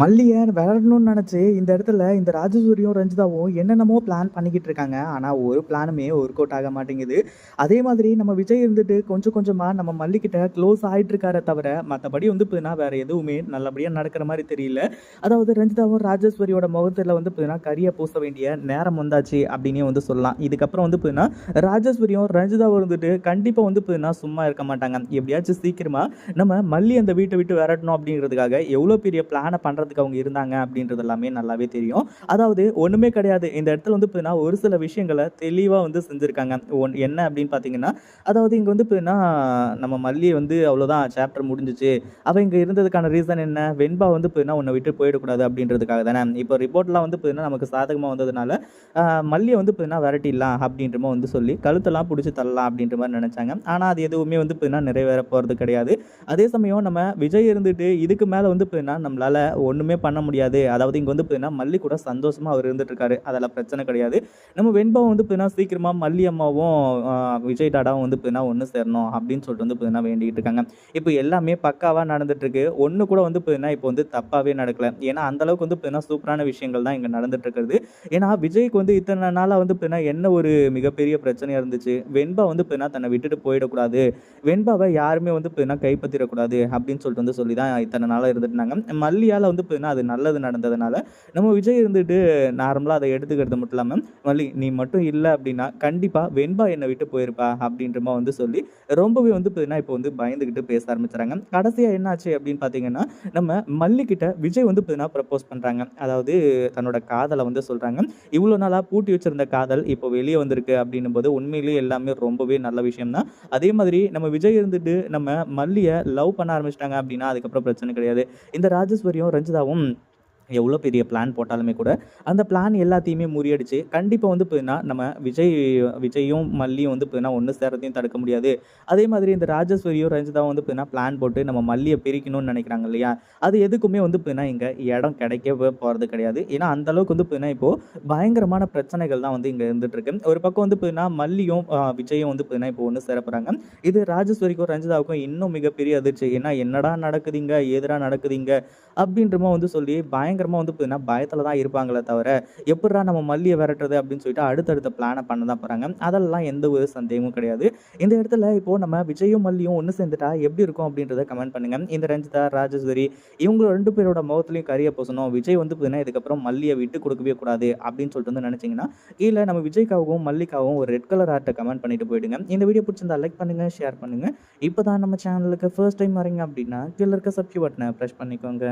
மல்லிய விளையாடணும்னு நினச்சி இந்த இடத்துல இந்த ராஜசூரியும் ரஞ்சிதாவும் என்னென்னமோ பிளான் பண்ணிக்கிட்டு இருக்காங்க. ஆனால் ஒரு பிளானுமே ஒர்க் அவுட் ஆக மாட்டேங்குது. அதே மாதிரி நம்ம விஜய் இருந்துட்டு கொஞ்சம் கொஞ்சமாக நம்ம மல்லிக்கிட்ட க்ளோஸ் ஆகிட்டுருக்கார தவிர மற்றபடி வந்து பார்த்தீங்கன்னா வேறு எதுவுமே நல்லபடியாக நடக்கிற மாதிரி தெரியல. அதாவது ரஞ்சிதாவும் ராஜேஸ்வரியோட முகத்தில் வந்து பார்த்தீங்கன்னா கரியை பூச வேண்டிய நேரம் வந்தாச்சு அப்படின்னே வந்து சொல்லலாம். இதுக்கப்புறம் வந்து பார்த்தீங்கன்னா ராஜேஸ்வரியும் ரஞ்சிதாவும் இருந்துட்டு கண்டிப்பாக வந்து பார்த்தீங்கன்னா சும்மா இருக்க மாட்டாங்க. எப்படியாச்சும் சீக்கிரமாக நம்ம மல்லி அந்த வீட்டை விட்டு விரட்டணும் அப்படிங்கிறதுக்காக எவ்வளோ பெரிய பிளானை பண்ணுறதுக்கு அவங்க இருந்தாங்க அப்படின்றது எல்லாமே நல்லாவே தெரியும். அதாவது ஒன்றுமே கிடையாது. இந்த இடத்துல வந்து பார்த்தீங்கன்னா ஒரு சில விஷயங்களை தெளிவாக வந்து செஞ்சுருக்காங்க. ஒன் என்ன அப்படின்னு பார்த்தீங்கன்னா அதாவது இங்கே வந்து பார்த்தீங்கன்னா நம்ம மல்லி வந்து அவ்வளோதான் சாப்டர் முடிஞ்சிச்சு. அவள் இங்கே இருந்ததுக்கான ரீசன் என்ன? வெண்பா வந்து பார்த்தீங்கன்னா உன்னை விட்டு போயிடக்கூடாது அப்படின்றதுக்காக தானே. இப்போ ரிப்போர்ட்லாம் வந்து பார்த்தீங்கன்னா நமக்கு சாதகமாக வந்ததுனால மல்லியை வந்து பார்த்தீங்கன்னா விரட்டிடலாம் அப்படின்ற மாதிரி வந்து சொல்லி கழுத்தெல்லாம் பிடிச்சி தள்ளலாம் அப்படின்ற மாதிரி நினச்சாங்க. ஆனால் அது எதுவுமே வந்து பார்த்தீங்கன்னா நிறைவேற போகிறது கிடையாது. அதே சமயம் நம்ம விஜய் இருந்துட்டு இதுக்கு மேலே வந்து பார்த்தீங்கன்னா நம்மளால் ஒன்றுமே பண்ண முடியாது. அதாவது இங்கே வந்து பார்த்தீங்கன்னா மல்லி கூட சந்தோஷமாக அவர் இருந்துட்டு இருக்காரு அதெல்லாம் பிரச்சனை கிடையாது. நம்ம வெண்பாவும் வந்து பார்த்தீங்கன்னா சீக்கிரமாக மல்லி அம்மாவும் விஜய் டாடாவும் வந்து பார்த்தீங்கன்னா ஒன்று சேரணும் அப்படின்னு சொல்லிட்டு வந்து பார்த்தீங்கன்னா வேண்டிகிட்டு இருக்காங்க. இப்போ எல்லாமே பக்காவாக நடந்துட்டுருக்கு. ஒன்று கூட வந்து பார்த்தீங்கன்னா இப்போ வந்து தப்பாகவே நடக்கலை. ஏன்னா அந்த அளவுக்கு வந்து பார்த்தீங்கன்னா சூப்பரான விஷயங்கள் தான் இங்கே நடந்துட்டு இருக்கிறது ஏன்னா விஜய்க்கு வந்து இத்தனை நாளாக வந்து பார்த்தீங்கன்னா என்ன ஒரு மிகப்பெரிய பிரச்சனையாக இருந்துச்சு. வெண்பா வந்து பார்த்தீங்கன்னா தன்னை விட்டுட்டு போயிடக்கூடாது. வெண்பாவை யாருமே வந்து பார்த்தீங்கன்னா கைப்பற்றிடக்கூடாது அப்படின்னு சொல்லிட்டு வந்து சொல்லி தான் இத்தனை நாளாக இருந்துட்டாங்க மல்லியால் வந்து பார்த்தீங்கன்னா அது நல்லது நடந்ததுனால நம்ம விஜய் இருந்துட்டு நார்மலாக அதை எடுத்துக்கிறது மட்டும் இல்லாமல் மல்லி நீ மட்டும் இல்லை அப்படின்னா கண்டிப்பாக வெண்பா என்னை விட்டு போயிருப்பா அப்படின்றமா வந்து சொல்லி ரொம்பவே வந்து பார்த்தீங்கன்னா இப்போ வந்து பயந்துக்கிட்டு பேச ஆரம்பிச்சுறாங்க கடைசியாக என்னாச்சு அப்படின்னு பார்த்தீங்கன்னா நம்ம மல்லிக்கிட்ட விஜய் வந்து பார்த்தீங்கன்னா ப்ரப்போஸ் பண்ணுறாங்க அதாவது தன்னோட காதலை வந்து சொல்கிறாங்க இவ்வளோ நாளாக பூட்டி வச்சிருந்த காதல் இப்போ வெளியே வந்திருக்கு அப்படின்னும் போது உண்மையிலேயே எல்லாமே ரொம்பவே நல்ல விஷயம் தான் அதே மாதிரி நம்ம விஜய் இருந்துட்டு நம்ம மல்லியை லவ் பண்ண ஆரம்பிச்சிட்டாங்க அப்படின்னா அதுக்கப்புறம் பிரச்சனை கிடையாது. இந்த ராஜேஸ்வரியும் ரஞ்சிதாவும் எவ்வளோ பெரிய பிளான் போட்டாலுமே கூட அந்த பிளான் எல்லாத்தையுமே முறியடிச்சு கண்டிப்பாக வந்து பார்த்தீங்கன்னா நம்ம விஜய் விஜயும் மல்லியும் வந்து பார்த்தீங்கன்னா ஒன்று சேரத்தையும் தடுக்க முடியாது. அதே மாதிரி இந்த ராஜஸ்வரியும் ரஞ்சிதாவும் வந்து போயின்னா பிளான் போட்டு நம்ம மல்லியை பிரிக்கணும்னு நினைக்கிறாங்க இல்லையா? அது எதுக்குமே வந்து போயின்னா இங்கே இடம் கிடைக்கவே போகிறது கிடையாது. ஏன்னா அந்தளவுக்கு வந்து போயின்னா இப்போது பயங்கரமான பிரச்சனைகள் தான் வந்து இங்கே இருந்துகிட்ருக்கு ஒரு பக்கம் வந்து பார்த்தீங்கன்னா மல்லியும் விஜயும் வந்து பார்த்தீங்கன்னா இப்போ ஒன்று சேரப்படுறாங்க இது ராஜஸ்வரிக்கும் ரஞ்சிதாவுக்கும் இன்னும் மிகப்பெரிய அதிர்ச்சி. ஏன்னா என்னடா நடக்குதுங்க ஏதுடா நடக்குதுங்க அப்படின்றமா வந்து சொல்லி பயங்கர பயங்கரமாக வந்து பார்த்தீங்கன்னா பயத்தில் தான் இருப்பாங்களே தவிர எப்படா நம்ம மல்லியை விரட்டுறது அப்படின்னு சொல்லிட்டு அடுத்தடுத்த பிளானை பண்ண தான் போகிறாங்க அதெல்லாம் எந்த ஒரு சந்தேகமும் கிடையாது. இந்த இடத்துல இப்போது நம்ம விஜயும் மல்லியும் ஒன்று சேர்ந்துட்டா எப்படி இருக்கும் அப்படின்றத கமெண்ட் பண்ணுங்க. இந்த ரஞ்சிதா ராஜேஸ்வரி இவங்க ரெண்டு பேரோட முகத்துலையும் கரிய பூசணும். விஜய் வந்து பார்த்தீங்கன்னா இதுக்கப்புறம் மல்லியை விட்டு கொடுக்கவே கூடாது அப்படின்னு சொல்லிட்டு வந்து நினச்சிங்கன்னா கீழே நம்ம விஜய்க்காகவும் மல்லிக்காகவும் ஒரு ரெட் கலர் ஆர்ட்டை கமெண்ட் பண்ணிட்டு போயிடுங்க. இந்த வீடியோ பிடிச்சிருந்தா லைக் பண்ணுங்கள் ஷேர் பண்ணுங்க. இப்போ தான் நம்ம சேனலுக்கு ஃபர்ஸ்ட் டைம் வரீங்க அப்படின்னா கீழே இருக்க சப்ஸ்கிரைப் பட்டனை ப்ரெஸ் பண்ணிக்கோங்க.